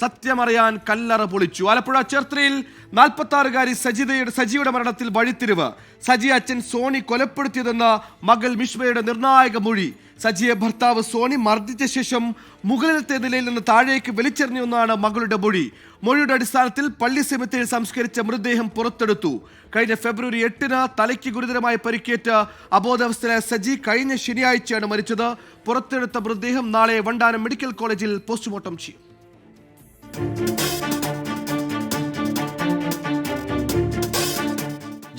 സത്യമറിയാൻ കല്ലറ പൊളിച്ചു. ആലപ്പുഴ ചേർത്തലയിൽ നാൽപ്പത്തി ആറുകാരി സജിതയുടെ സജിയുടെ മരണത്തിൽ വഴിത്തിരിവ്. സജി അച്ഛൻ സോണി കൊലപ്പെടുത്തിയതെന്ന മകൾ മിഷ്മയുടെ നിർണായക മൊഴി. സജിയെ ഭർത്താവ് സോണി മർദ്ദിച്ച ശേഷം മുകളിലത്തെ നിലയിൽ നിന്ന് താഴേക്ക് വലിച്ചെറിഞ്ഞുവെന്നാണ് മകളുടെ മൊഴി. മൊഴിയുടെ അടിസ്ഥാനത്തിൽ പള്ളി സെമിത്തേരിൽ സംസ്കരിച്ച മൃതദേഹം പുറത്തെടുത്തു. കഴിഞ്ഞ ഫെബ്രുവരി എട്ടിന് തലയ്ക്ക് ഗുരുതരമായി പരിക്കേറ്റ അബോധാവസ്ഥയിലായ സജി കഴിഞ്ഞ ശനിയാഴ്ചയാണ് മരിച്ചത്. പുറത്തെടുത്ത മൃതദേഹം നാളെ വണ്ടാനം മെഡിക്കൽ കോളേജിൽ പോസ്റ്റ്മോർട്ടം ചെയ്യും.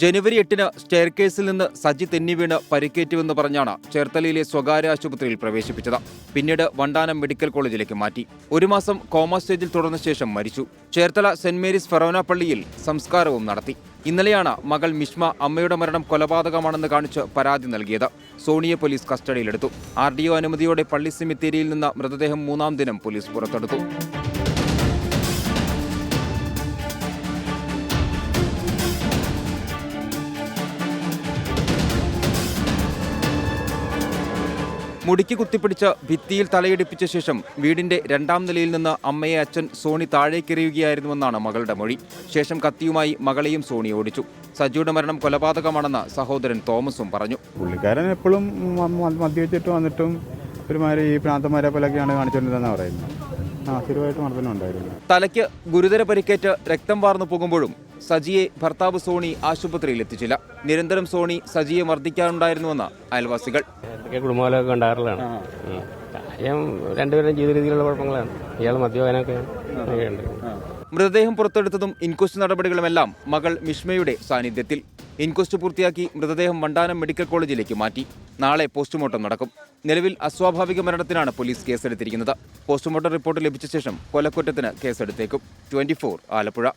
ജനുവരി എട്ടിന് സ്റ്റെയർകേസിൽ നിന്ന് സജി തെന്നി വീണ് പരിക്കേറ്റുവെന്ന് പറഞ്ഞാണ് ചേർത്തലയിലെ സ്വകാര്യ ആശുപത്രിയിൽ പ്രവേശിപ്പിച്ചത്. പിന്നീട് വണ്ടാനം മെഡിക്കൽ കോളേജിലേക്ക് മാറ്റി. ഒരു മാസം കോമ സ്റ്റേജിൽ തുടർന്ന ശേഷം മരിച്ചു. ചേർത്തല സെന്റ് മേരീസ് ഫെറോന പള്ളിയിൽ സംസ്കാരവും നടത്തി. ഇന്നലെയാണ് മകൾ മിഷ്മ അമ്മയുടെ മരണം കൊലപാതകമാണെന്ന് കാണിച്ച് പരാതി നൽകിയത്. സോണിയെ പോലീസ് കസ്റ്റഡിയിലെടുത്തു. ആർ ഡി ഒ അനുമതിയോടെ പള്ളി സെമിത്തേരിയിൽ നിന്ന് മൃതദേഹം മൂന്നാം ദിനം പോലീസ് പുറത്തെടുത്തു. മുടിക്ക് കുത്തിപ്പിടിച്ച ഭിത്തിയിൽ തലയിടിപ്പിച്ച ശേഷം വീടിന്റെ രണ്ടാം നിലയിൽ നിന്ന് അമ്മയെ അച്ഛൻ സോണി താഴേക്കെറിയുകയായിരുന്നുവെന്നാണ് മകളുടെ മൊഴി. ശേഷം കത്തിയുമായി മകളെയും സോണി ഓടിച്ചു. സജിയുടെ മരണം കൊലപാതകമാണെന്ന് സഹോദരൻ തോമസും പറഞ്ഞു. പുള്ളിക്കാരൻ എപ്പോഴും മദ്യവെച്ചിട്ട് വന്നിട്ടും ഒരുമാതിരി ഈ പ്രാന്തന്മാരെ പോലെയൊക്കെയാണ് കാണിച്ചുകൊണ്ടിരുന്നതെന്ന് പറയുന്നത്. തലയ്ക്ക് ഗുരുതര പരിക്കേറ്റ് രക്തം വാർന്നു പോകുമ്പോഴും സജിയെ ഭർത്താവ് സോണി ആശുപത്രിയിൽ എത്തിച്ചില്ല നിരന്തരം സോണി സജിയെ മർദ്ദിക്കാറുണ്ടായിരുന്നുവെന്ന് അയൽവാസികൾ. കുടുംബങ്ങളൊക്കെ. കാര്യം രണ്ടുപേരും ജീവിത രീതിയിലുള്ള കുഴപ്പങ്ങളാണ്. ഇയാൾ മൃതദേഹം പുറത്തെടുത്തതും ഇൻക്വസ്റ്റ് നടപടികളുമെല്ലാം മകൾ മിഷ്മയുടെ സാന്നിധ്യത്തിൽ. ഇൻക്വസ്റ്റ് പൂർത്തിയാക്കി മൃതദേഹം വണ്ടാനം മെഡിക്കൽ കോളേജിലേക്ക് മാറ്റി. നാളെ പോസ്റ്റ്മോർട്ടം നടക്കും. നിലവിൽ അസ്വാഭാവിക മരണത്തിനാണ് പോലീസ് കേസെടുത്തിരിക്കുന്നത്. പോസ്റ്റ്മോർട്ടം റിപ്പോർട്ട് ലഭിച്ച ശേഷം കൊലക്കുറ്റത്തിന് കേസെടുത്തേക്കും. ട്വന്റി ആലപ്പുഴ.